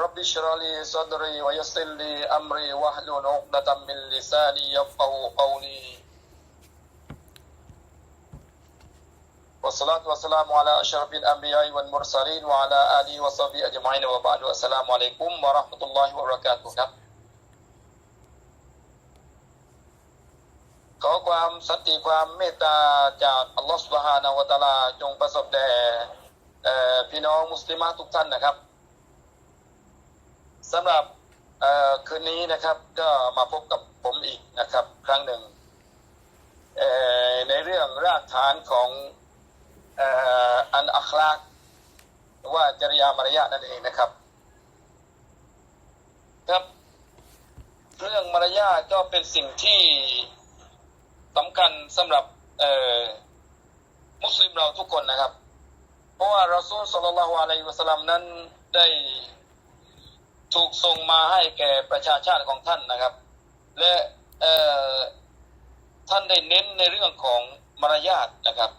رب اشرح لي صدري ويسر لي امري واحلل عقدة من لساني يفقهوا قولي والصلاة والسلام على أشرف الأنبياء والمرسلين وعلى آله وصحبه أجمعين وبعد السلام عليكم ورحمة الله وبركاته ครับขอความสันติความเมตตาจากอัลลอฮฺสุบฮานาวะตะอาลาจงประสบแด่เอ่อพี่น้องมุสลิมทุกท่านนะครับ สำหรับคืนนี้นะครับก็มาพบกับผมอีกนะครับ ครั้งหนึ่งในเรื่องรากฐานของอ,อันอัคลากว่าจริยามารยาทนั่นเองนะครับ ครับ เรื่องมารยาทก็เป็นสิ่งที่สำคัญสำหรับมุสลิมเราทุกคนนะครับ เพราะว่าเราซูลสัลลัลลอฮุอะลัยฮิวะสัลลัมนั้นได้ ถูกส่งมาให้แก่ประชาชาติของท่านนะครับ และท่านได้เน้นในเรื่องของมารยาทนะครับ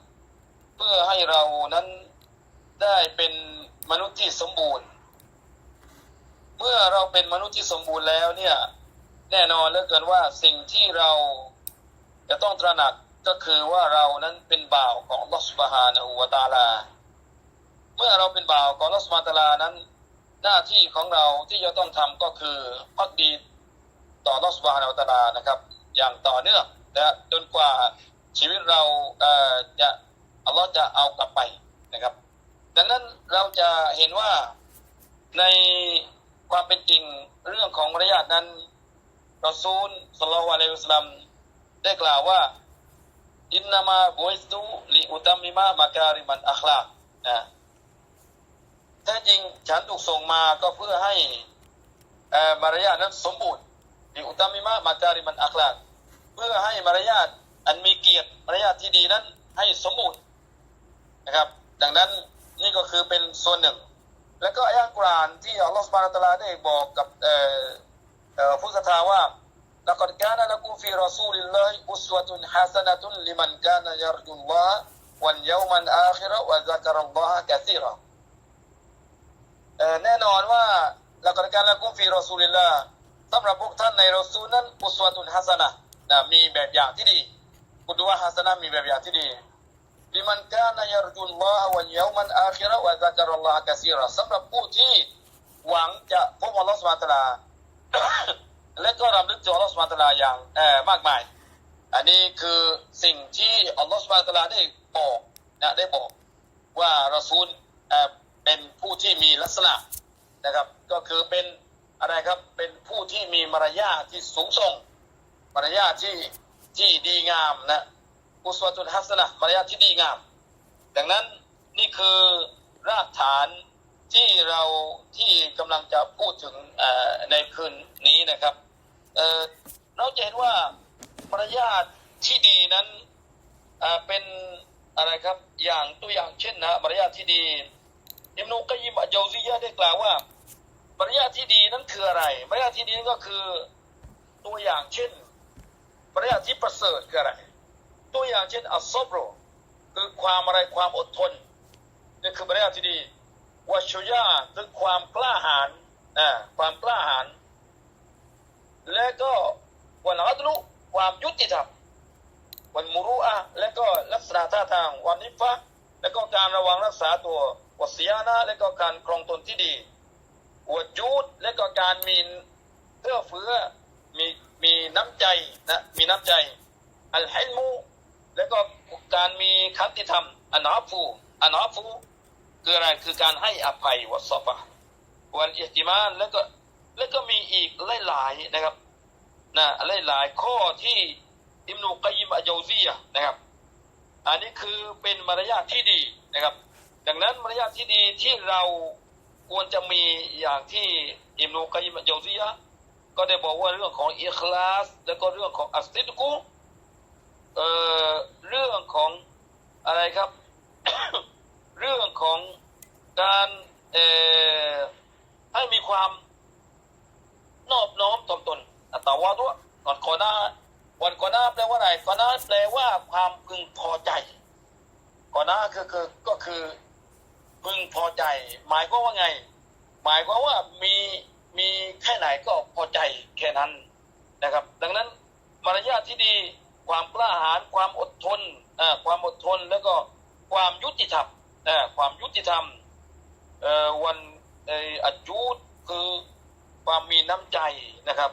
เพื่อให้เรานั้นได้เป็นมนุษย์ที่สมบูรณ์ เมื่อเราเป็นมนุษย์ที่สมบูรณ์แล้วเนี่ยแน่นอนเหลือเกินว่าสิ่งที่เราจะต้องตระหนักก็คือว่าเรานั้นเป็นบ่าวของลอสบฮานะฮูวาตาลา เมื่อเราเป็นบ่าวของลอสมาตาลานั้น หน้าที่ของเราที่จะต้องทำก็คือพักดีต่อลอสบาฮานาตาลานะครับ อย่างต่อเนื่องนะจนกว่าชีวิตเราเจะอัลลอฮ์จะเอากลับไปนะครับ ดังนั้นเราจะเห็นว่าในความเป็นจริงเรื่องของมารยาทนั้นรอซูลสลลัลลอฮุอะลัยฮิวสลัมได้กล่าวว่าอินนามาบุอิสตุลิอุตัมมิมะมาการิมันอัคลานะ แท้จริงฉันถูกส่งมาก็เพื่อให้มารยาทนั้นสมบูรณ์ดิอุตามิมะมาจาริมันอัคลาเพื่อให้มารยาทอันมีเกียรติมารยาทที่ดีนั้นให้สมบูรณ์นะครับ ดังนั้นนี่ก็คือเป็นส่วนหนึ่ง แล้วก็อายะกรานที่อัลลอฮฺสุบานตะลาได้บอกกับผู้ศรัทธาว่าลักดกานะละกุฟีรอซูลิลลอฮิอุสวะตุนฮัสนะตุนลิมันกานะยารจุลลอฮ์วันยามันอาคิรวะซักรัลลอฮ์กะซีรอ แน่นอนว่าหลักการละกุมฟีรอซูลิลลาสำหรับพวกท่านในรอซูลนั้นอุสวาตุนฮัสนะนะมีแบบอย่างที่ดีกุดวะฮัสนะมีแบบอย่างที่ดีลิมันกานยารจุลลอฮ์วันเยามันอาคิระวะซักรอัลลอฮ์กะซีระสำหรับผู้ที่หวังจะพบอัลลอฮ์สุบานะฮูวะตะลาและก็รำลึกถึงอัลลอฮ์สุบานะฮูวะตะอาลาอย่างเออมากมาย อันนี้คือสิ่งที่อัลลอฮ์สุบานะฮูวะตะลาได้บอกนะได้บอกว่ารอซูล เป็นผู้ที่มีลักษณะนะครับ ก็คือเป็นอะไรครับเป็นผู้ที่มีมารยาทที่สูงส่ง มารยาทที่ที่ดีงามนะอุสวาตุนฮัสนะมารยาทที่ดีงาม ดังนั้นนี่คือรากฐานที่เราที่กำลังจะพูดถึงในคืนนี้นะครับเเราจะเห็นว่ามารยาทที่ดีนั้นเเป็นอะไรครับอย่างตัวอย่างเช่นนะมารยาทที่ดี อิมนุกยิมอัจเจาซียะได้กล่าวว่ามารยาทที่ดีนั้นคืออะไรมารยาทที่ดีนั่นก็คือตัวอย่างเช่นมารยาทที่ประเสริฐคืออะไร ตัวอย่างเช่นอัลซอบโรคือความอะไรความอดทนนี่คือมารยาทที่ดีวัชยาคือความกล้าหาญอ่าความกล้าหาญและก็วันอัตลุความยุติธรรมวันมุรุอะและก็ลักษณะท่าทางวันนิฟะและก็การระวังรักษาตัว วัสยานะและก็การครองตนที่ดีวดยูดและก็การมีเอื้อเฟื้อมีมีน้ำใจนะมีน้ำใจอัลฮิมูและก็การมีคันติธรรมอันอาฟูอันอาฟูคืออะไรคือการให้อภัยวัสฟะวันอิสติมานแล้วก็แล้วก็มีอีกหลายๆนะครับนะหลายๆข้อที่อิมนุกัยยิมอัจเจาซียนะครับ อันนี้คือเป็นมารยาทที่ดีนะครับ ดังนั้นมารยาทที่ดีที่เราควรจะมีอย่างที่อิมนุกัยยิมอัจเจาซียะก็ได้บอกว่าเรื่องของอิคลาส แล้วก็เรื่องของอัสติดกุเอ่อเรื่องของอะไรครับ เรื่องของการเอ่อให้มีความนอบน้อมถ่อมตนอัตตาวาด้วก่อนก่อนหน้าวันก่อนหน้าแปลว่าอะไรก่อนหน้าแปลว่าความพึงพอใจก่อนหน้าคือคือก็คือ พึงพอใจ หมายก็ว่าไง หมายความว่ามีมีแค่ไหนก็พอใจแค่นั้นนะครับ ดังนั้นมารยาทที่ดีความกล้าหาญความอดทนความอดทนแล้วก็ความยุติธรรมความยุติธรรมวันอ่ออัจจูดคือความมีน้ำใจนะครับ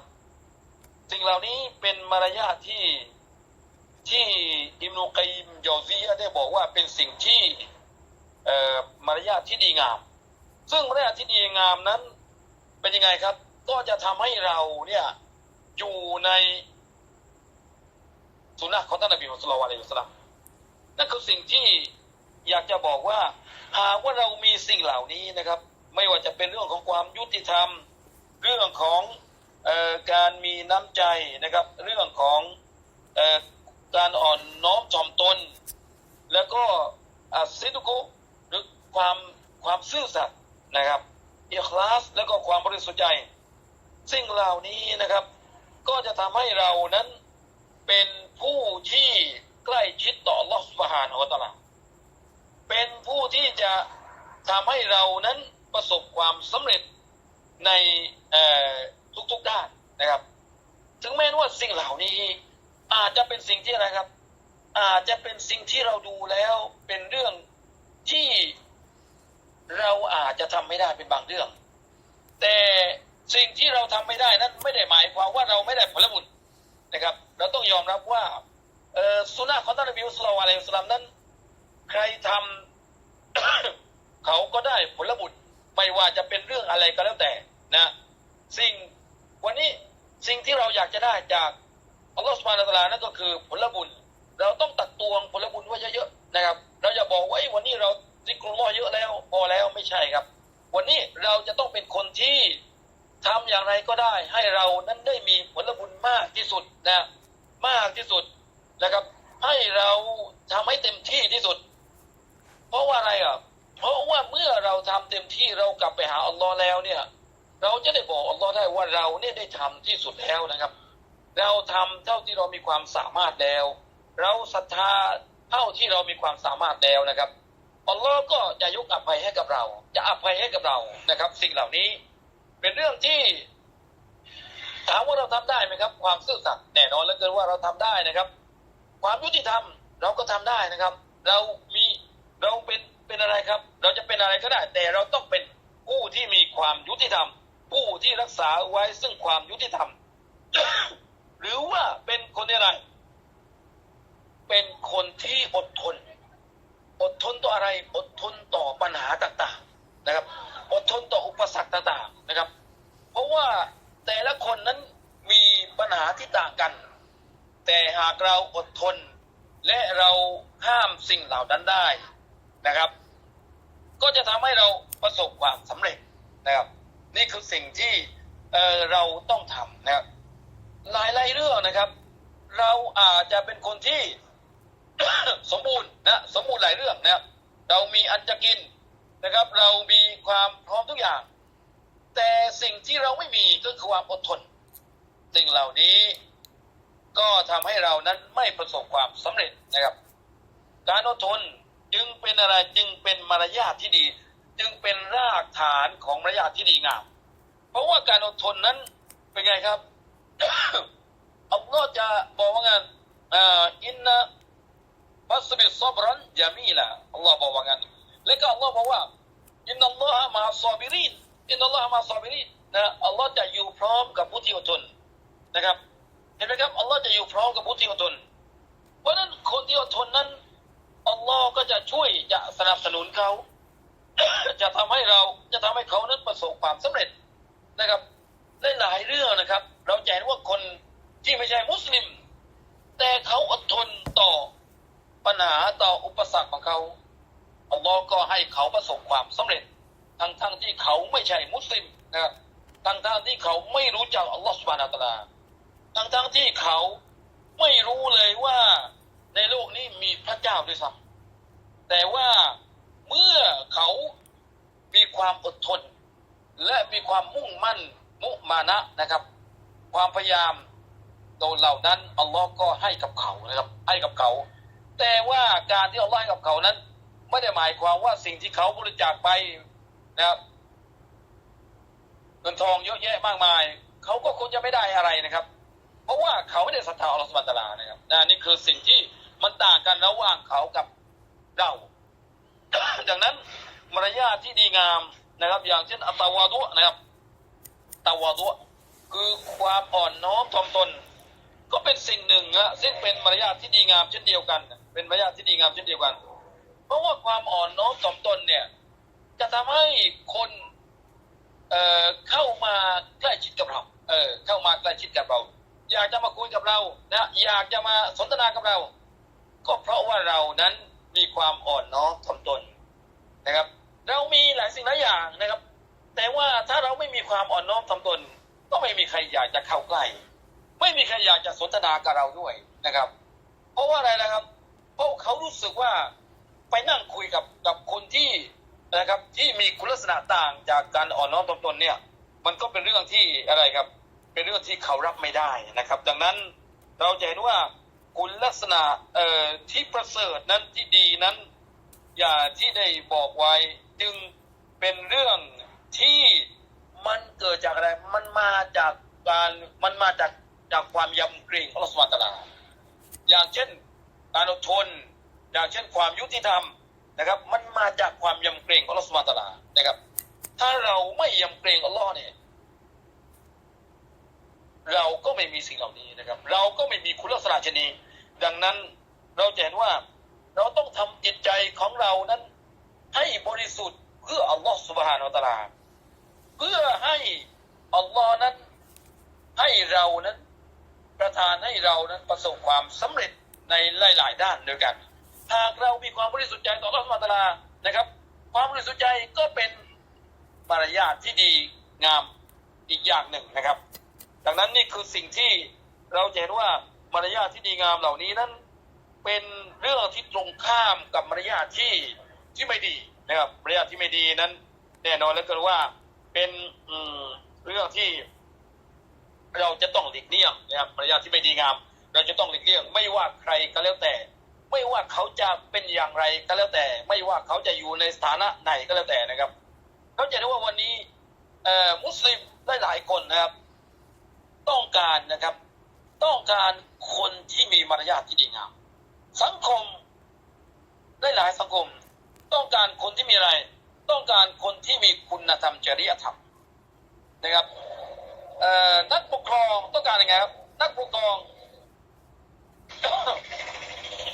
สิ่งเหล่านี้เป็นมารยาทที่ที่อิมนุกัยมยอซียได้บอกว่าเป็นสิ่งที่ มารยาทที่ดีงาม ซึ่งมารยาทที่ดีงามนั้นเป็นยังไงครับ ก็จะทำให้เราเนี่ยอยู่ในสุนนะของท่านนบีมุสลิมอะลัยฮิสลามนั่นคือสิ่งที่อยากจะบอกว่า หากว่าเรามีสิ่งเหล่านี้นะครับ ไม่ว่าจะเป็นเรื่องของความยุติธรรม เรื่องของออการมีน้ำใจนะครับ เรื่องของอการอ่อนน้อมถ่อมตน แล้วก็ซิดุกุ ความความซื่อสัตย์นะครับอิคลาสแล้วก็ความบริสุทธิ์ใจ สิ่งเหล่านี้นะครับ ก็จะทำให้เรานั้นเป็นผู้ที่ใกล้ชิดต่อลอสฟาฮานองตลาเป็นผู้ที่จะทำให้เรานั้นประสบความสำเร็จในทุกๆด้านนะครับ ถึงแม้ว่าสิ่งเหล่านี้อาจจะเป็นสิ่งที่อะไรครับ อาจจะเป็นสิ่งที่เราดูแล้วเป็นเรื่องที่ เราอาจจะทำไม่ได้เป็นบางเรื่อง แต่สิ่งที่เราทำไม่ได้นั้นไม่ได้หมายความว่าเราไม่ได้ผลบุญนะครับ เราต้องยอมรับว่าเออสุนัขของท่านนบีมุสลิมอะลัยฮิสลามนั้น ใครทำเขาก็ได้ผลบุญไม่ว่าจะเป็นเรื่องอะไรก็แล้วแต่นะ สิ่งวันนี้สิ่งที่เราอยากจะได้จากอัลลอฮฺสุบานะฮูวะตะอาลานั่นก็คือผลบุญ เราต้องตักตวงผลบุญไว้เยอะๆนะครับ เราอย่าบอกว่าเอ้วันนี้เรา ซิกรุลลอเยอะแล้วพอแล้วไม่ใช่ครับ วันนี้เราจะต้องเป็นคนที่ทำอย่างไรก็ได้ ให้เรานั้นได้มีผลบุญมากที่สุดนะมากที่สุดนะครับ ให้เราทำให้เต็มที่ที่สุด เพราะว่าอะไรอะเพราะว่าเมื่อเราทำเต็มที่เรากลับไปหาอัลลอฮ์แล้วเนี่ย เราจะได้บอกอัลลอฮ์ได้ว่าเราเนี่ยได้ทำที่สุดแล้วนะครับ เราทำเท่าที่เรามีความสามารถแล้ว เราศรัทธาเท่าที่เรามีความสามารถแล้วนะครับ อัลลอฮ์ก็จะยกอภัยให้กับเรา จะอภัยให้กับเรานะครับ สิ่งเหล่านี้ เป็นเรื่องที่ถามว่าเราทำได้ไหมครับ ความซื่อสัตย์แน่นอนเหลือเกินว่าเราทำได้นะครับ ความยุติธรรมเราก็ทำได้นะครับ เรามีเราเป็นเป็นอะไรครับ เราจะเป็นอะไรก็ได้ แต่เราต้องเป็นผู้ที่มีความยุติธรรม ผู้ที่รักษาไว้ซึ่งความยุติธรรม หรือว่าเป็นคนอะไร เป็นคนที่อดทน อดทนต่ออะไร อดทนต่อปัญหาต่างๆนะครับ อดทนต่ออุปสรรคต่างๆนะครับ เพราะว่าแต่ละคนนั้นมีปัญหาที่ต่างกัน แต่หากเราอดทนและเราห้ามสิ่งเหล่านั้นได้นะครับ ก็จะทำให้เราประสบความสำเร็จนะครับ นี่คือสิ่งที่เเราต้องทำนะครับหลายๆเรื่องนะครับ เราอาจจะเป็นคนที่ สมบูรณ์นะสมบูรณ์หลายเรื่องนะครับเรามีอันจะกินนะครับ เรามีความพร้อมทุกอย่าง แต่สิ่งที่เราไม่มีก็คือความอดทนสิ่งเหล่านี้ก็ทำให้เรานั้นไม่ประสบความสำเร็จนะครับ การอดทนจึงเป็นอะไรจึงเป็นมารยาทที่ดี จึงเป็นรากฐานของมารยาทที่ดีงาม เพราะว่าการอดทนนั้นเป็นไงครับอัลลอฮ์จะบอกว่าไงอ่าอินนะ ฟัสบิซอบรันยามีละอัลลอฮ์บอกว่างั้นแล้วก็อัลลอฮ์บอกว่าอินนัลลอฮะมาซอบิรินอินนัลลอฮะมาซอบิรินนะอัลลอฮ์จะอยู่พร้อมกับผู้ที่อดทนนะครับ เห็นไหมครับอัลลอฮ์จะอยู่พร้อมกับผู้ที่อดทน เพราะนั้นคนที่อดทนนั้นอัลลอฮ์ก็จะช่วยจะสนับสนุนเขาจะทำให้เราจะทำให้เขานั้นประสบความสำเร็จนะครับในหลายเรื่องนะครับ เราจะเห็นว่าคนที่ไม่ใช่มุสลิม แต่เขาอดทนต่อ ปัญหาต่ออุปสรรคของเขาอัลลอฮ์ก็ให้เขาประสบความสำเร็จ ทั้งๆที่เขาไม่ใช่มุสลิมนะครับทั้งทางๆที่เขาไม่รู้จักอัลลอฮฺสุบานาอัลตะอาลาทั้งทางๆที่เขาไม่รู้เลยว่าในโลกนี้มีพระเจ้าด้วยซ้ำแต่ว่าเมื่อเขามีความอดทน และมีความมุ่งมั่นมุมานะนะครับ ความพยายามโดนเหล่านั้นอัลลอฮ์ก็ให้กับเขานะครับ ให้กับเขา แต่ว่าการที่อัลลอฮ์กับเขานั้น ไม่ได้หมายความว่าสิ่งที่เขาบริจาคไปนะครับเงินทองเยอะแยะมากมาย เขาก็คงจะไม่ได้อะไรนะครับ เพราะว่าเขาไม่ได้ศรัทธาอัลลอฮฺสุบฮานตาลานะครับนะนี่คือสิ่งที่มันต่างกันระหว่างเขากับเราดังนั้นมารยาทที่ดีงามนะครับ อย่างเช่นอัตาวาดุนะครับตาวาดุคือความอ่อนน้อมถ่อมตน ก็เป็นสิ่งหนึ่งนะซึ่งเป็นมารยาทที่ดีงามเช่นเดียวกัน เป็นมารยาทที่ดีงามเช่นเดียวกัน เพราะว่าความอ่อนน้อมถ่อมตนเนี่ย จะทำให้คนเอ่อเข้ามาใกล้ชิดกับเรา เออ เข้ามาใกล้ชิดกับเรา อยากจะมาคุยกับเรานะอยากจะมาสนทนากับเรา ก็เพราะว่าเรานั้นมีความอ่อนน้อมถ่อมตนนะครับ เรามีหลายสิ่งหลายอย่างนะครับ แต่ว่าถ้าเราไม่มีความอ่อนน้อมถ่อมตน ก็ไม่มีใครอยากจะเข้าใกล้ ไม่มีใครอยากจะสนทนากับเราด้วยนะครับ เพราะว่าอะไรนะครับ เพราะเขารู้สึกว่าไปนั่งคุยกับกับคนที่นะครับที่มีคุณลักษณะต่างจากการอ่อนน้อมถ่อมตนเนี่ย มันก็เป็นเรื่องที่อะไรครับ เป็นเรื่องที่เขารับไม่ได้นะครับ ดังนั้นเราจะเห็นว่าคุณลักษณะเอ่อที่ประเสริฐนั้นที่ดีนั้น อย่าที่ได้บอกไว้จึงเป็นเรื่องที่มันเกิดจากอะไร มันมาจากการมันมาจากจากความยำเกรงของอัลลอฮฺสุบตาลาอย่างเช่น การอดทนอย่างเช่นความยุติธรรมนะครับ มันมาจากความยำเกรงของอัลลอฮฺสุบานะฮูวะตะลานะครับ ถ้าเราไม่ยำเกรงอัลลอฮ์เนี่ยเราก็ไม่มีสิ่งเหล่านี้นะครับ เราก็ไม่มีคุณลักษณะชนีดังนั้นเราจะเห็นว่าเราต้องทำจิตใจของเรานั้น ให้บริสุทธิ์เพื่ออัลลอฮ์สุบฮานาอัลตะลา เพื่อให้อัลลอฮ์นั้นให้เรานั้น ประทานให้เรานั้นประสบความสำเร็จ ในหลาย ๆ ด้านด้วยกัน หากเรามีความบริสุทธิ์ใจต่ออัลลอฮ์สุบฮาตาลานะครับ ความบริสุทธิ์ใจก็เป็นมารยาทที่ดีงามอีกอย่างหนึ่งนะครับ ดังนั้นนี่คือสิ่งที่เราจะเห็นว่ามารยาทที่ดีงามเหล่านี้นั้น เป็นเรื่องที่ตรงข้ามกับมารยาทที่ที่ไม่ดีนะครับมารยาทที่ไม่ดีนั้น แน่นอนแล้วก็ว่าเป็นอืเรื่องที่ เราจะต้องหลีกเลี่ยงนะครับมารยาทที่ไม่ดีงาม เราจะต้องหลีกเลี่ยง ไม่ว่าใครก็แล้วแต่ ไม่ว่าเขาจะเป็นอย่างไรก็แล้วแต่ ไม่ว่าเขาจะอยู่ในสถานะไหนก็แล้วแต่นะครับ เขาจะได้ว่าวันนี้มุสลิมได้หลายคนนะครับ ต้องการนะครับ ต้องการคนที่มีมารยาทที่ดีงามสังคมได้หลายสังคม ต้องการคนที่มีอะไร ต้องการคนที่มีคุณธรรมจริยธรรมนะครับนักปกครองต้องการยังไงครับ นักปกครอง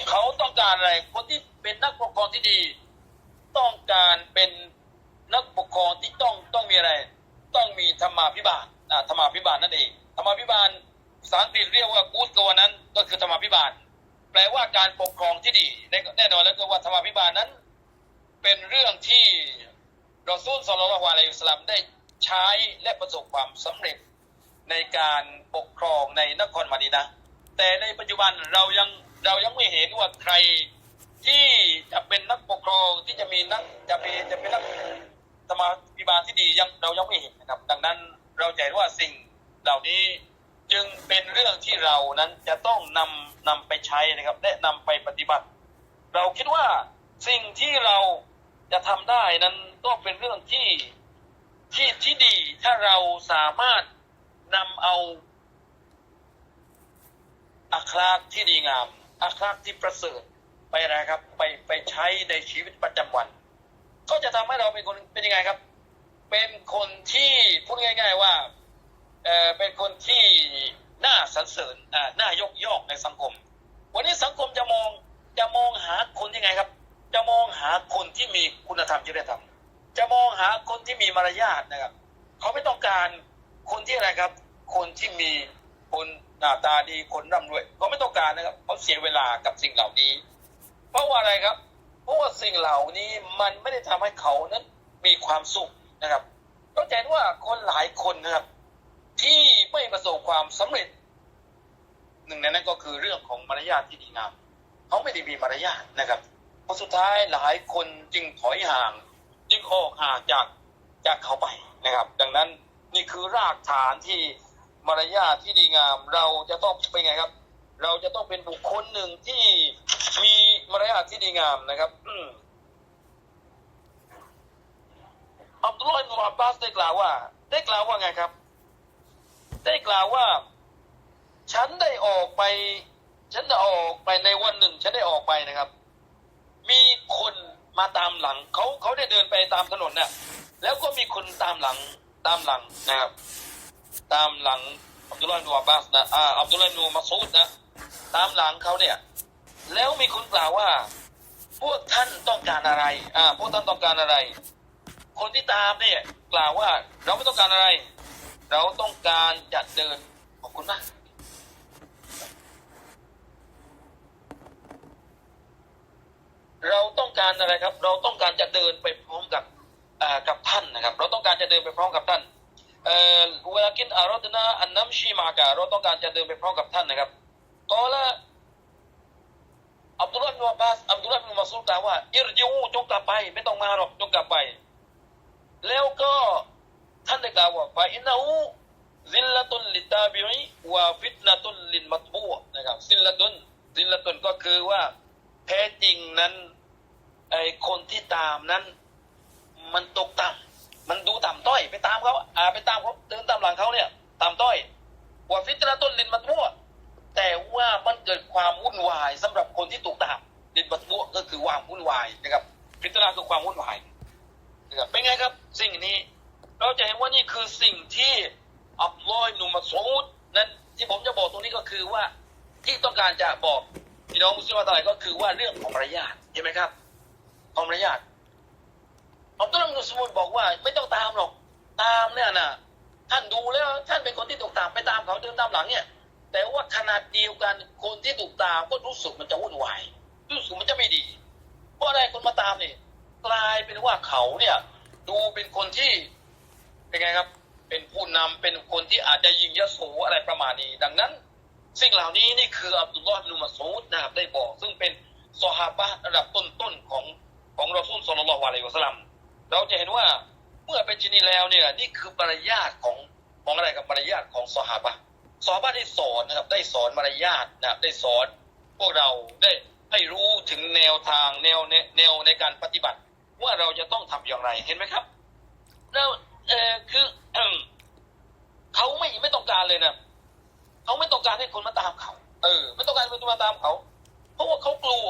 เขาต้องการอะไร คนที่เป็นนักปกครองที่ดี ต้องการเป็นนักปกครองที่ต้องต้องมีอะไร ต้องมีธรรมาภิบาลอ่าธรรมาภิบาลนั่นเองธรรมาภิบาลภาษาอังกฤษเรียกว่า good governance ก็คือธรรมาภิบาล แปลว่าการปกครองที่ดีแน่นอนแล้วก็ว่าธรรมาภิบาลนั้น เป็นเรื่องที่รอซูลศ็อลลัลลอฮุอะลัยฮิวะซัลลัมได้ใช้และประสบความสำเร็จในการปกครองในนครมาดีนะ แต่ในปัจจุบันเรายังเรายังไม่เห็นว่าใครที่จะเป็นนักปกครองที่จะมีนักจะเป็นจะเป็นนักธรรมาภิบาลที่ดียังเรายังไม่เห็นนะครับ ดังนั้นเราจะเห็นว่าสิ่งเหล่านี้จึงเป็นเรื่องที่เรานั้นจะต้องนำนำไปใช้นะครับและนำไปปฏิบัติ เราคิดว่าสิ่งที่เราจะทำได้นั้นก็เป็นเรื่องที่ที่ที่ดีถ้าเราสามารถนำเอา อัคลาที่ดีงาม อัคลาที่ประเสริฐไปอะไรครับ ไปไปใช้ในชีวิตประจำวัน ก็จะทำให้เราเป็นคนเป็นยังไงครับ เป็นคนที่พูดง่าย ๆว่าเออเป็นคนที่น่าสรรเสริญอ่าน่ายกย่องในสังคม วันนี้สังคมจะมองจะมองหาคนยังไงครับ จะมองหาคนที่มีคุณธรรมจริยธรรม จะมองหาคนที่มีมารยาทนะครับ เขาไม่ต้องการคนที่อะไรครับ คนที่มีคน หน้าตาดีคนร่ำรวยเขาไม่ต้องการนะครับเขาเสียเวลากับสิ่งเหล่านี้ เพราะว่าอะไรครับ เพราะว่าสิ่งเหล่านี้มันไม่ได้ทำให้เขานั้นมีความสุขนะครับเราจะเห็นว่าคนหลายคนนะครับ ที่ไม่ประสบความสำเร็จ หนึ่งในนั้นก็คือเรื่องของมารยาทที่ดีงามเขาไม่ได้มีมารยาทนะครับเพราะสุดท้ายหลายคนจึงถอยห่างจึงออกห่างจากจากเขาไปนะครับ ดังนั้นนี่คือรากฐานที่ มารยาทที่ดีงาม เราจะต้องเป็นไงครับ เราจะต้องเป็นบุคคลหนึ่งที่มีมารยาทที่ดีงามนะครับอับดุลลอฮ์อับบาสได้กล่าวว่า ได้กล่าวว่าไงครับ ได้กล่าวว่า ฉันได้ออกไป ฉันได้ออกไปในวันหนึ่ง ฉันได้ออกไปนะครับ มีคนมาตามหลังเขาเขาได้เดินไปตามถนนน่ะแล้วก็มีคนตามหลังตามหลังนะครับ ตามหลังอับดุลลาห์บนุอับบาสนะอ่าอับดุลลาห์นุมัสอูดนะตามหลังเขาเนี่ย แล้วมีคนกล่าวว่า พวกท่านต้องการอะไร อ่า พวกท่านต้องการอะไร คนที่ตามเนี่ยกล่าวว่าเราไม่ต้องการอะไร เราต้องการจะเดินขอบคุณมากเราต้องการอะไรครับ เราต้องการจะเดินไปพร้อมกับอ่ากับท่านนะครับ เราต้องการจะเดินไปพร้อมกับท่าน เออเวลากินอารดนาอันน้ำชีมากะเราต้องการจะเดินไปพร้อมกับท่านนะครับก็ละอับดุลลาห์บินอับบาสอับดุลลาห์บินมัสอูดกล่าวว่าอิรจิอูจงกลับไป ไม่ต้องมาหรอกจงกลับไป แล้วก็ท่านได้กล่าวว่าฟาอินนูซิลละตุนลิตาบิอิวะฟิตนะตุนลินมัตบูนะครับซิลละตุนซิลละตุนก็คือว่าแท้จริงนั้นไอคนที่ตามนั้น มันตกต่ำ มันดูต่ำต้อยไปตามเขาอ่าไปตามเขาเดินตามหลังเขาเนี่ยต่ำต้อยว่าฟิตนะตุนลินมัตบูแต่ว่ามันเกิดความวุ่นวายสำหรับคนที่ถูกตามลินมัตบูก็คือความวุ่นวายนะครับฟิตนะคือความวุ่นวายนะครับเป็นไงครับ สิ่งนี้เราจะเห็นว่านี่คือสิ่งที่อับลอยนุมัสูดนั้นที่ผมจะบอกตรงนี้ก็คือว่าที่ต้องการจะบอกพี่น้องมุสลิมทั้งหลายก็คือว่าเรื่องของมารยาทเห็นไหมครับของมารยาท อับดุลลาห์บิมัสอูดบอกว่า ไม่ต้องตามหรอก ตามเนี่ยนะท่านดูแล้วท่านเป็นคนที่ถูกตามไปตามเขาเดินตามหลังเนี่ย แต่ว่าขนาดเดียวกันคนที่ถูกตามก็รู้สึกมันจะวุ่นวายรู้สึกมันจะไม่ดี เพราะอะไรคนมาตามเนี่ยกลายเป็นว่าเขาเนี่ย ดูเป็นคนที่เป็นไงครับ เป็นผู้นำเป็นคนที่อาจจะยิงยโสอะไรประมาณนี้ ดังนั้น สิ่งเหล่านี้นี่คืออับดุลลอฮ์บินมัสูดนะครับได้บอก ซึ่งเป็นซอฮาบะระดับต้นๆของของรอซูลศ็อลลัลลอฮุอะลัยฮิวะซัลลัม เราจะเห็นว่าเมื่อเป็นชนีแล้วเนี่ยนี่คือมารยาทของของอะไรกับมารยาทของซอฮาบะห์ซอฮาบะได้สอนนะครับ ได้สอนมารยาทนะครับได้สอนพวกเราได้ให้รู้ถึงแนวทางแนวแนวแนวในการปฏิบัติ ว่าเราจะต้องทำอย่างไรเห็นไหมครับ แล้วเออคือเอิ่มเขาไม่ไม่ต้องการเลยนะเขาไม่ต้องการให้คนมาตามเขาเออ ไม่ต้องการให้คนมาตามเขา เพราะว่าเขากลัว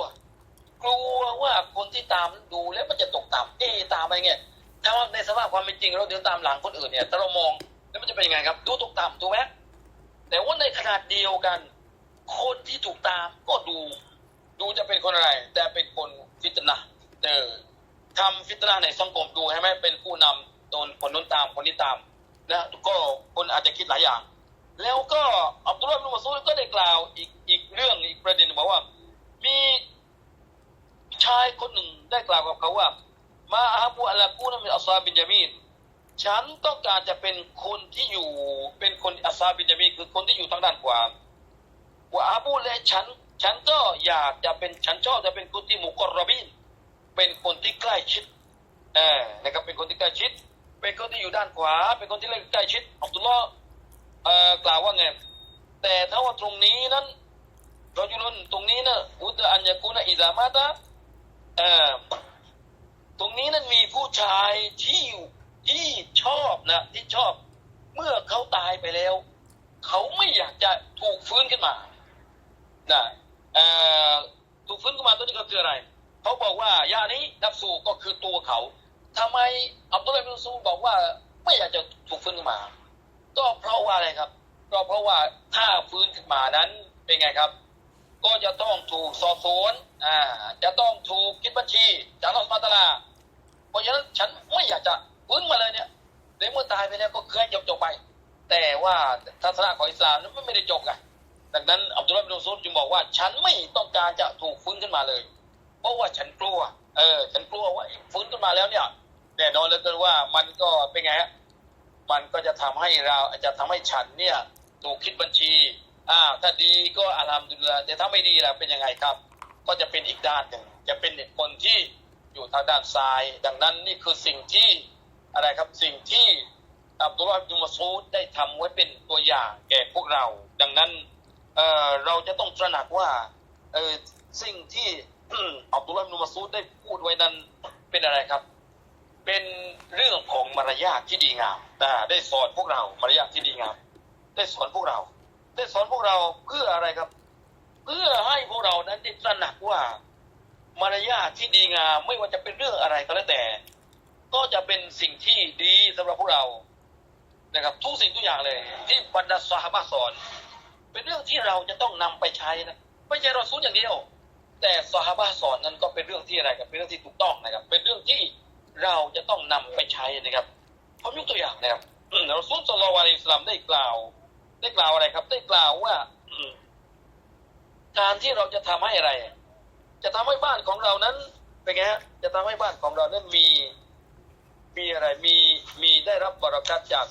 ลัวว่าคนที่ตามดูแล้วมันจะตกต่ำเอตามไปไงถ้าว่าในสภาพความเป็นจริงเราเดินตามหลังคนอื่นเนี่ยถ้าเรามองแล้วมันจะเป็นยังไงครับ ดูตกต่ำถูกไหมแต่ว่าในขนาดเดียวกัน คนที่ถูกตามก็ดู ดูจะเป็นคนอะไร แต่เป็นคนฟิตนะเออทำฟิตนาในสังคมดูให้ไหมเป็นผู้นำโดนคนนู้นตามคนนี้ตามนะก็คนอาจจะคิดหลายอย่าง แล้วก็อับดุลลาห์บินมัสูดก็ได้กล่าวอีกอีกเรื่องอีกประเด็นบอกว่า มี ชายคนหนึ่งได้กล่าวกับเขาว่า มาอาบูอัลลากูนมินอัซาบินยามีนฉันต้องการจะเป็นคนที่อยู่เป็นคนอัซาบินยามีนคือคนที่อยู่ทางด้านขวาว่าอาบูและฉัน ฉันก็อยากจะเป็นฉันชอบจะเป็นคนที่มุกรบินเป็นคนที่ใกล้ชิดเออนะครับเป็นคนที่ใกล้ชิด เป็นคนที่อยู่ด้านขวา เป็นคนที่ใกล้ชิดอับดุลลอฮ์เอ่อกล่าวว่าไงแต่ถ้าว่าตรงนี้นั้นรอจุลนตรงนี้นะอุตอัญญกุนะอิซามาตะเอ่อ ตรงนี้นั้นมีผู้ชายที่ที่ชอบนะที่ชอบ เมื่อเขาตายไปแล้ว เขาไม่อยากจะถูกฟื้นขึ้นมานะถูกฟื้นขึ้นมาตัวนี้ก็คืออะไร เขาบอกว่ายานี้นับสูก็คือตัวเขาทำไมอับดุลลาบินซูบอกว่าไม่อยากจะถูกฟื้นขึ้นมา ก็เพราะว่าอะไรครับ ก็เพราะว่าถ้าฟื้นขึ้นมานั้นเป็นไงครับ ก็จะต้องถูกสอบสวนอ่าจะต้องถูกคิดบัญชีจากอัลลอสุบาตะอาลา เพราะฉะนั้นฉันไม่อยากจะฟื้นมาเลยเนี่ยในเมื่อตายไปแล้วก็เคยจบจบไป แต่ว่าศาสนาของอิสลามนั้นไม่ได้จบไงดังนั้นอับดุลลาห์บินซูดจึงบอกว่า ฉันไม่ต้องการจะถูกฟื้นขึ้นมาเลย เพราะว่าฉันกลัว เออ ฉันกลัวว่าฟื้นขึ้นมาแล้วเนี่ยแน่นอนเลยเกินว่ามันก็เป็นไงฮะมันก็จะทำให้เราจะทำให้ฉันเนี่ยถูกคิดบัญชี อ่าถ้าดีก็อารามดุลิลแต่ถ้าไม่ดีล่ะเป็นยังไงครับ ก็จะเป็นอีกด้านหนึ่งจะเป็นคนที่อยู่ทางด้านซ้าย ดังนั้นนี่คือสิ่งที่อะไรครับสิ่งที่อับดุลลาห์อิบนุมัสอูดได้ทำไว้เป็นตัวอย่างแก่พวกเรา ดังนั้นเอ่อเราจะต้องตระหนักว่าเออสิ่งที่อับดุลลาห์อิบนุมัสอูดได้พูดไว้นั้นเป็นอะไรครับ เป็นเรื่องของมารยาทที่ดีงามนะได้สอนพวกเรามารยาทที่ดีงาม ได้สอนพวกเรา ได้สอนพวกเราเพื่ออะไรครับ เพื่อให้พวกเรานั้นได้ตระหนักว่ามารยาทที่ดีงามไม่ว่าจะเป็นเรื่องอะไรก็แล้วแต่ ก็จะเป็นสิ่งที่ดีสำหรับพวกเรานะครับ ทุกสิ่งทุกอย่างเลย ที่บรรดาสหบาสอน เป็นเรื่องที่เราจะต้องนำไปใช้นะไม่ใช่เราสูญอย่างเดียว แต่สหบาสอนนั้นก็เป็นเรื่องที่อะไรครับเป็นเรื่องที่ถูกต้องนะครับ เป็นเรื่องที่เราจะต้องนำไปใช้นะครับผมยกตัวอย่างนะครับเราสูญสลลวาลิสลามได้กล่าว ได้กล่าวอะไรครับ ได้กล่าวว่าการที่เราจะทำให้อะไร จะทำให้บ้านของเรานั้นเป็นไงฮะจะทำให้บ้านของเรานั้นมีมีอะไรมีมีได้รับบารักัตจาก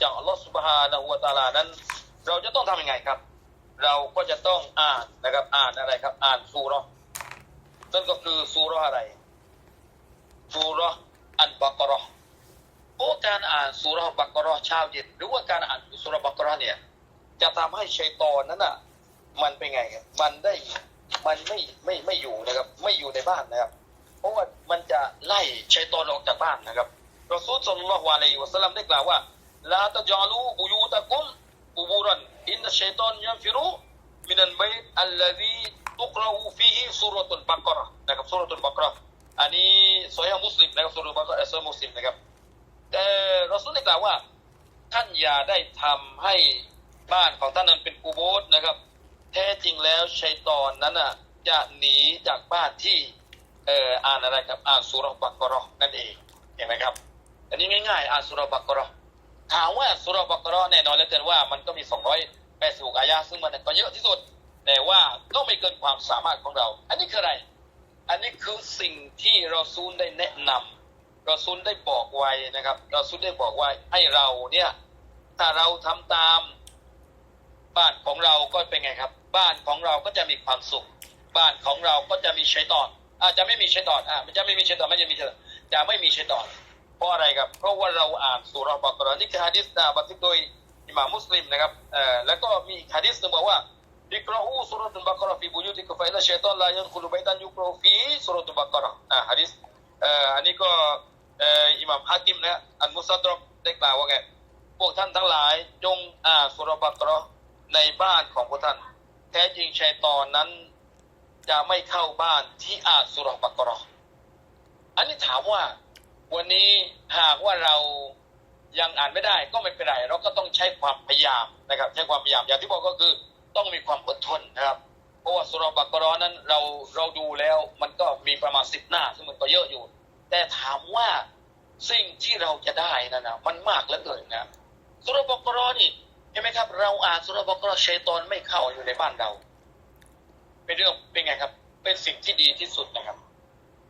จากอัลลอฮฺสุบฮานะฮูวตาลานั้น เราจะต้องทำยังไงครับ เราก็จะต้องอ่านนะครับ อ่านอะไรครับ อ่านซูราะห์นั่นก็คือซูราะห์อะไรซูราะห์อันบักราะห์เพราะการอ่านซูราะห์บักราะห์เช้าเย็นหรือว่าการอ่านซูราะห์บั จะทำให้ชัยตอนนั้นอะ มันเป็นไงครับมันได้มันไม่ไม่ไม่อยู่นะครับ ไม่อยู่ในบ้านนะครับ เพราะว่ามันจะไล่ชัยตอนออกจากบ้านนะครับรอซูลสัลลัลลอฮุอะลัยฮิวะสัลลัมได้กล่าวว่าลาตจาลูบุยูตะกุมกุบูรันอินชัยตอนยันฟิรูมินัลบัยอัลลซีตุกราฟีฮิซูเรตุลบักระนะครับซูเรตุลบักระอันนี้ซอฮีฮ์มุสลิมนะครับซูเรตุลบักระห์ซอฮีฮ์มุสลิมนะครับแต่รอซูลได้กล่าวว่าท่านอย่าได้ทำให้ บ้านของท่านนั้นเป็นกูโบสนะครับ แท้จริงแล้วชัยตอนนั้นอะจะหนีจากบ้านที่เอ่ออ่านอะไรครับอ่านสุรบักกรอนั่นเองเห็นไหมครับ อันนี้ง่ายๆอ่านสุรบักกรอถามว่าสุรบักกรอแน่นอนเหลือเกินว่ามันก็มี286อายะห์ซึ่งมันก็เยอะที่สุด แต่ว่าก็ไม่เกินความสามารถของเรา อันนี้คืออะไร อันนี้คือสิ่งที่เราซูลได้แนะนำเราซูลได้บอกไว้นะครับ เราซูลได้บอกไว้ให้เราเนี่ยถ้าเราทำตาม บ้านของเราก็เป็นไงครับ บ้านของเราก็จะมีความสุข บ้านของเราก็จะมีชัยตอนอาจจะไม่มีชัยตอนอะมันจะไม่มีชัยตอนไม่จะมีชัยตอนจะไม่มีชัยตอนเพราะอะไรครับ เพราะว่าเราอ่านสุรบักรนี่คือฮะดิษนะบันทึกโดยอิหม่ามมุสลิมนะครับเอ่อแล้วก็มีฮะดิษหนึงบอกว่าอิกราอูสุรตุลบักราะห์ฟีบุยูติกฟะอินชัยตอนลายัดคุลุบัยตันยุกราอูฟีสุราะตุลบักราะห์อะฮะดิษเอ่ออันนี้ก็เอ่ออิหม่ามฮากิมนะอันมุซัดรอกได้กล่าวว่าไงพวกท่านทั้งหลายจงอ่านสุรบักร ในบ้านของพวกท่าน แท้จริงชัยตอนนั้น จะไม่เข้าบ้านที่อาสุรบักราะห์อันนี้ถามว่า วันนี้หากว่าเรายังอ่านไม่ได้ก็ไม่เป็นไร เราก็ต้องใช้ความพยายามนะครับ ใช้ความพยายามอย่างที่บอกก็คือต้องมีความอดทนนะครับ เพราะว่าสุรบักราะห์นั้นเราเราดูแล้วมันก็มีประมาณสิบหน้าซึ่งมันก็เยอะอยู่ แต่ถามว่าสิ่งที่เราจะได้นั่นนะมันมากเหลือเกินนะสุรบักรอนี่ เห็นไหมครับ เราอ่านสุรบกรชัยตอนไม่เข้าอยู่ในบ้านเรา เป็นเรื่องเป็นไงครับ เป็นสิ่งที่ดีที่สุดนะครับ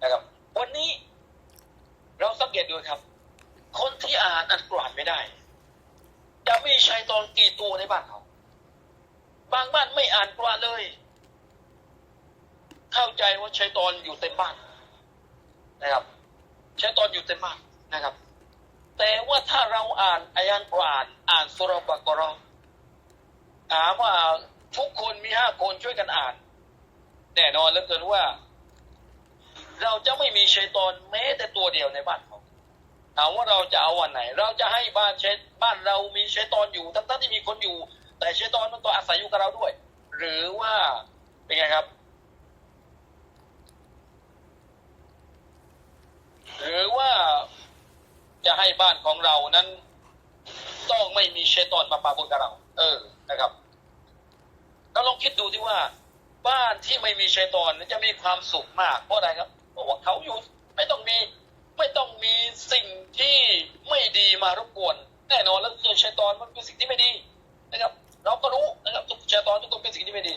นะครับ วันนี้เราสังเกตดูครับ คนที่อ่านอัลกุรอานไม่ได้ จะมีชัยตอนกี่ตัวในบ้านเขาบางบ้านไม่อ่านกุรอานเลย เข้าใจว่าชัยตอนอยู่เต็มบ้านนะครับชัยตอนอยู่เต็มบ้านนะครับ แต่ว่าถ้าเราอ่านอายันกรานอ่านสุรบกรอห์ถามว่าทุกคนมีห้าคนช่วยกันอ่าน แน่นอนเหลือเกินว่า เราจะไม่มีชัยตอนแม้แต่ตัวเดียวในบ้านเขาถามว่าเราจะเอาวันไหน เราจะให้บ้านเชบ้านเรามีชัยตอนอยู่ทั้งๆที่มีคนอยู่ แต่ชัยตอนมันก็อาศัยอยู่กับเราด้วย หรือว่าเป็นไงครับ หรือว่า จะให้บ้านของเรานั้น ต้องไม่มีเชตอนมาปะปนกับเรา เออนะครับเราลองคิดดูที่ว่า บ้านที่ไม่มีเชตอนจะมีความสุขมาก เพราะอะไรครับเพราะว่าเขาอยู่ไม่ต้องมีไม่ต้องมีสิ่งที่ไม่ดีมารบกวน แน่นอนแล้วคือเชตอนมันเป็นสิ่งที่ไม่ดีนะครับ เราก็รู้นะครับทุกเชตอนทุกคนเป็นสิ่งที่ไม่ดี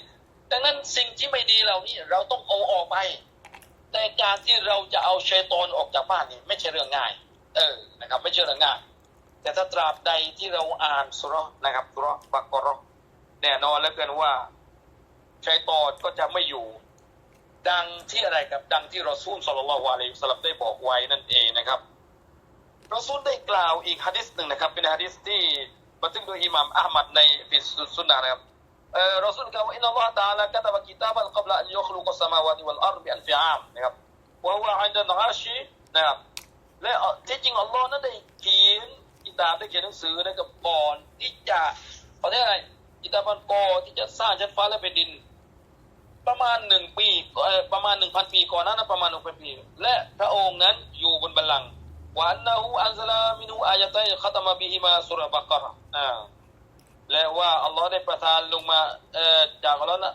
ดังนั้นสิ่งที่ไม่ดีเหล่านี้เราต้องเอาออกไปแต่การที่เราจะเอาเชตอนออกจากบ้านนี่ไม่ใช่เรื่องง่าย เออนะครับ ไม่ใช่เรื่องง่ายแต่ถ้าตราบใดที่เราอ่านสุรนะครับสุรบักราะห์แน่นอนแล้วกันว่าชัยตอนก็จะไม่อยู่ ดังที่อะไรครับดังที่รอซูลศ็อลลัลลอฮุอะลัยฮิวะซัลลัมได้บอกไว้นั่นเองนะครับรอซูลได้กล่าวอีกฮะดิษหนึ่งนะครับ เป็นฮะดิษที่บันทึกโดยอิหม่ามอะห์มัดในฟิสุนนะครับเออรอซูลกล่าวว่าอินนัลลอฮฺตาลากะตะบะกิตาบันกับละอันยุคลุกอัสมาวาติวัลอัรบิอัลฟิอามนะครับวะฮุวะอินดัลอาร์ชีนะครับ และที่จริงอัลลอฮ์นั้นได้เขียนกิตาบได้เขียนหนังสือนะครับก่อนที่จะเขาเรียกอะไรกิตาบันกอที่จะสร้างชั้นฟ้าและแผ่นดิน ประมาณหนึ่งปีก่อประมาณหนึ่งพันปีก่อนนั้นประมาณหนึ่งพันปี และพระองค์นั้นอยู่บนบัลลังก์วันนะฮูอันซะลามินูอายะตัยคตมะบิฮิมาสุรบะกระห์อ่าและว่าอัลลอฮ์ได้ประทานลงมาเอ่อจากอัลลอฮ์นะ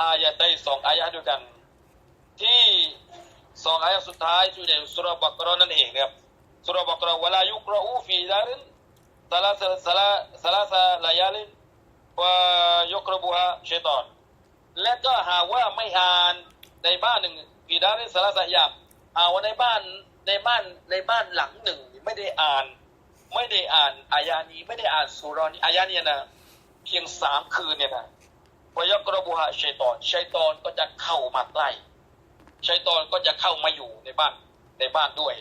อายะตัยสองอายะด้วยกัน ที่ สองอายะสุดท้ายอยู่ในสุรบะกราะห์นั่นเองนะครับสุรบะกราะห์วลายุกรอูฟีดารินซะลาซะซะลาซะลาซะลายาลินวะยุกรบุฮะชัยฏอน และก็หาว่าไม่อ่านในบ้านหนึ่งกีดารินสารสะยามหากว่าในบ้านในบ้านในบ้านหลังหนึ่งไม่ได้อ่าน ไม่ได้อ่านอายานี้ไม่ได้อ่านสุรานี้อายานี้นะเพียงสามคืนเนี่ยนะพยกรบุหะชัยตอนชัยตอนก็จะเข้ามาใกล้ ชัยตอนก็จะเข้ามาอยู่ในบ้านในบ้านด้วย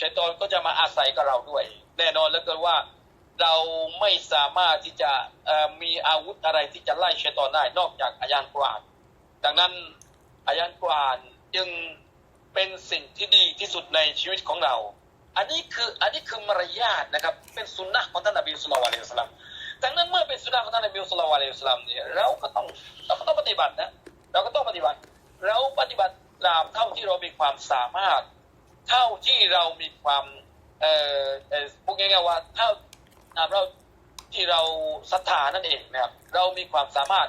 ชัยตอนก็จะมาอาศัยกับเราด้วย แน่นอนแล้วก็ว่าเราไม่สามารถที่จะมีอาวุธอะไรที่จะไล่ชัยตอนได้นอกจากอายานกุรอานดังนั้นอายานกุรอานจึงเป็นสิ่งที่ดีที่สุดในชีวิตของเรา อันนี้คืออันนี้คือมารยาทนะครับ เป็นสุนนะของท่านนบีสุลต่านละอัลลอฮุสลามดังนั้นเมื่อเป็นสุนนะของท่านนบีสุลต่านละอัลลอฮุสลามเนี่ยเราก็ต้องเราก็ต้องปฏิบัตินะเราก็ต้องปฏิบัติ เราปฏิบัติ ตามเท่าที่เรามีความสามารถ เท่าที่เรามีความเอ่ออ่อพูดง่ายๆว่าเท่าตามเราที่เราศรัทธานั่นเองนะครับ เรามีความสามารถ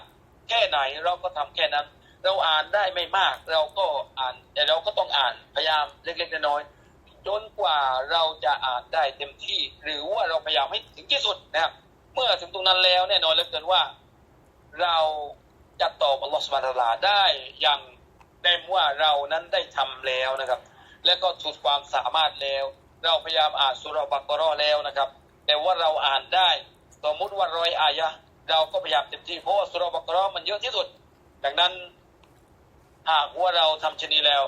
แค่ไหนเราก็ทำแค่นั้น เราอ่านได้ไม่มาก เราก็อ่านแต่เราก็ต้องอ่านพยายามเล็กๆน้อยๆจนกว่าเราจะอ่านได้เต็มที่ หรือว่าเราพยายามให้ถึงที่สุดนะครับเมื่อถึงตรงนั้นแล้วแน่นอนเหลือเกินว่า เราจะตอบอัลลอฮฺสุบฮานะฮูวะตะลาได้อย่าง เต็มว่าเรานั้นได้ทำแล้วนะครับ และก็สุดความสามารถแล้ว เราพยายามอ่านสุรบักราะห์แล้วนะครับ แต่ว่าเราอ่านได้ สมมุติว่าร้อยอายะเราก็พยายามเต็มที่เพราะว่าสุรบักราะห์มันเยอะที่สุด ดังนั้นหากว่าเราทำเช่นนี้แล้ว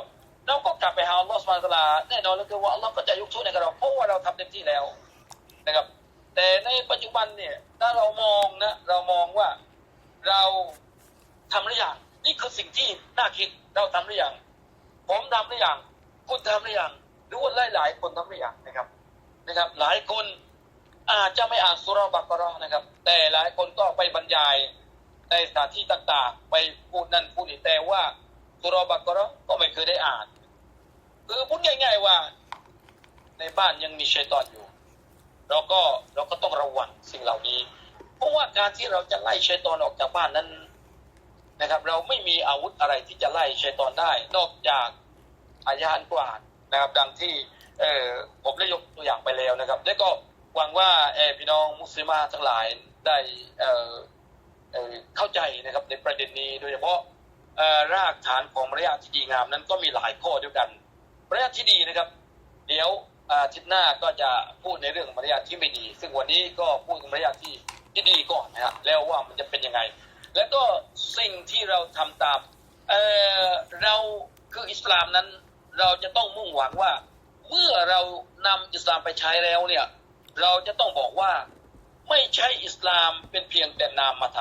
เราก็กลับไปหาอัลลอฮฺสุบานตะลาแน่นอนแล้วคือว่าอัลลอฮ์ก็จะยกโทษให้กับเราเพราะว่าเราทำเต็มที่แล้วนะครับ แต่ในปัจจุบันเนี่ยถ้าเรามองนะเรามองว่าเราทำหรือยัง นี่คือสิ่งที่น่าคิดเราทำหรือยังผมทำหรือยังคุณทำหรือยังหรือว่าหลายๆคนทำหรือยังนะครับ นะครับ หลายคนอาจจะไม่อ่านสุรบักราะห์นะครับ แต่หลายคนก็ไปบรรยายในสถานที่ต่างๆ ไปพูดนั่นพูดนี่แต่ว่าสุรบักราะห์ก็ไม่เคยได้อ่าน คือพูดง่าย ๆว่า ในบ้านยังมีชัยตอนอยู่ เราก็เราก็ต้องระวังสิ่งเหล่านี้ เพราะว่าการที่เราจะไล่ชัยตอนออกจากบ้านนั้น นะครับ เราไม่มีอาวุธอะไรที่จะไล่ชัยตอนได้ นอกจากอายะห์อันกุรอานนะครับ ดังที่เออผมได้ยกตัวอย่างไปแล้วนะครับ แล้วก็หวังว่าเออพี่น้องมุสลิมาทั้งหลายได้เออเออเข้าใจนะครับในประเด็นนี้โดยเฉพาะเออรากฐานของมารยาทที่ดีงามนั้นก็มีหลายข้อด้วยกันมารยาทที่ดีนะครับ เดี๋ยวอาทิตย์หน้าก็จะพูดในเรื่องมารยาทที่ไม่ดี ซึ่งวันนี้ก็พูดถึงมารยาทที่ที่ดีก่อนนะครับแล้วว่ามันจะเป็นยังไง แล้วก็สิ่งที่เราทำตามเออเราคืออิสลามนั้น เราจะต้องมุ่งหวังว่า เมื่อเรานำอิสลามไปใช้แล้วเนี่ยเราจะต้องบอกว่าไม่ใช่อิสลามเป็นเพียงแต่นามมาท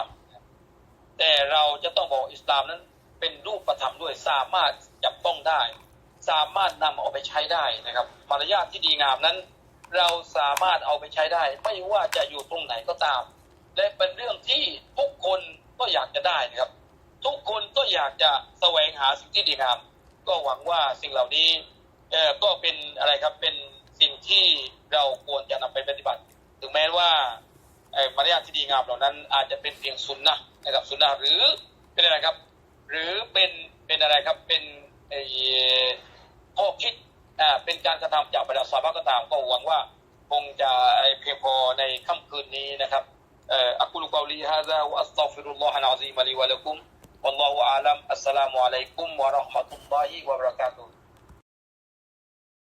ำแต่เราจะต้องบอกอิสลามนั้นเป็นรูปธรรมด้วยสามารถจับต้องได้ สามารถนำเอาไปใช้ได้นะครับมารยาทที่ดีงามนั้น เราสามารถเอาไปใช้ได้ ไม่ว่าจะอยู่ตรงไหนก็ตาม และเป็นเรื่องที่ทุกคนก็อยากจะได้นะครับ ทุกคนก็อยากจะแสวงหาสิ่งที่ดีงาม ก็หวังว่าสิ่งเหล่านี้เอ่อก็เป็นอะไรครับเป็นสิ่งที่เราควรจะนำไปปฏิบัติ ถึงแม้ว่าเอ่อมารยาทที่ดีงามเหล่านั้น อาจจะเป็นเพียงสุนนะนะครับสุนนะหรือเป็นอะไรครับ หรือเป็นเป็นอะไรครับเป็นไอ้ข้อคิดอ่าเป็นการกระทำจากบรรดาซอฮาบะห์ก็ตามก็หวังว่าคงจะเพียงพอในค่ำคืนนี้นะครับ أقول قولي هذا وأستغفر الله العظيم لي ولكم والله أعلم السلام عليكم ورحمة الله وبركاته